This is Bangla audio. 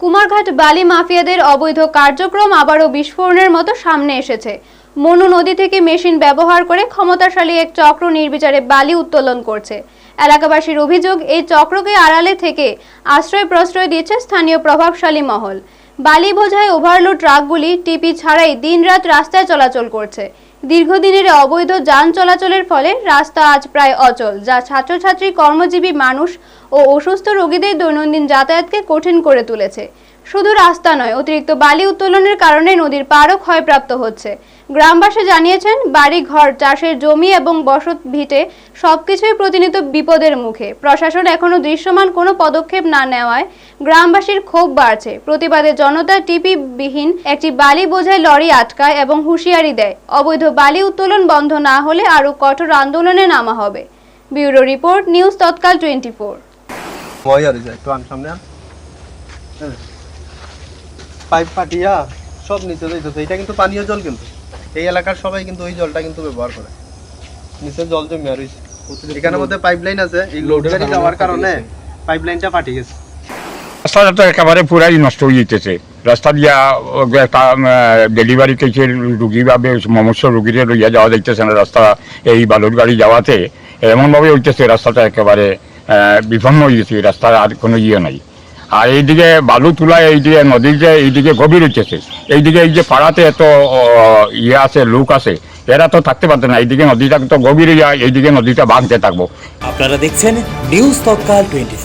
কুমারঘাট বালি মাফিয়াদের অবৈধ কার্যক্রম আবারও বিস্ফোরণের মতো সামনে এসেছে। মনু নদী থেকে মেশিন ব্যবহার করে ক্ষমতাশালী এক চক্র নির্বিচারে বালি উত্তোলন করছে। এলাকাবাসীর অভিযোগ, এই চক্রকে আড়ালে থেকে আশ্রয় প্রশ্রয় দিয়েছে স্থানীয় প্রভাবশালী মহল। বালি বোঝায় ওভারলোড ট্রাকগুলি টিপি ছাড়াই দিনরাত রাস্তায় চলাচল করছে। দীর্ঘদিনের অবৈধ যান চলাচলের ফলে রাস্তা আজ প্রায় অচল, যা ছাত্রছাত্রী, কর্মজীবী মানুষ ও অসুস্থ রোগীদের দৈনন্দিন যাতায়াতকে কঠিন করে তুলেছে। শুধু রাস্তা নয়, অতিরিক্ত বালি উত্তোলনের কারণে নদীর পাড়ও ক্ষয়প্রাপ্ত হচ্ছে। গ্রামবাসী জানিয়েছেন বাড়ি ঘর চাষের জমি এবং বসত ভিটে সবকিছুই প্রতিনিয়ত বিপদের মুখে। প্রশাসন এখনও দৃশ্যমান কোনো পদক্ষেপ না নেওয়ায় গ্রামবাসীর ক্ষোভ বাড়ছে। প্রতিবাদে জনতা টিপি বিহীন একটি বালি বোঝায় লরি আটকায় এবং হুঁশিয়ারি দেয়, অবৈধ বালি উত্তোলন বন্ধ না হলে আরও কঠোর আন্দোলনে নামা হবে। Bureau report news Tatkal twenty four আর হ্যাঁ। পাইপ পাটিয়া সব নিচে যাইতেছে এটা কিন্তু পানীয় জল কিন্তু। এই এলাকার সবাই কিন্তু ওই জলটা কিন্তু ব্যবহার করে। নিচে জল জমে আর এখানের মধ্যে পাইপ লাইন আছে। এই লোড যাওয়ার কারণে পাইপ লাইনটা ফাটি গেছে। রাস্তাটা তো একেবারে পুরাই নষ্ট হয়ে যেতেছে। রাস্তা দিয়া একটা ডেলিভারি কেসের রুগী ভাবে সমস্ত রুগীদের লইয়া যাওয়া যাইতেছে না রাস্তা, এই বালুর গাড়ি যাওয়াতে এমনভাবে হইতেছে রাস্তাটা একেবারে বিপন্ন হয়ে গেছে রাস্তার আর কোনো ইয়ে নাই। আর এইদিকে বালু তোলা, এইদিকে নদীর যে, এইদিকে গভীর হইতেছে, এইদিকে এই যে পাড়াতে এত ইয়ে আছে, লোক আছে, এরা তো থাকতে পারতো না, এইদিকে নদীটা তো গভীরে যায় এইদিকে নদীটা ভাঙতে থাকব। আপনারা দেখছেন নিউজ তৎকাল টোয়েন্টি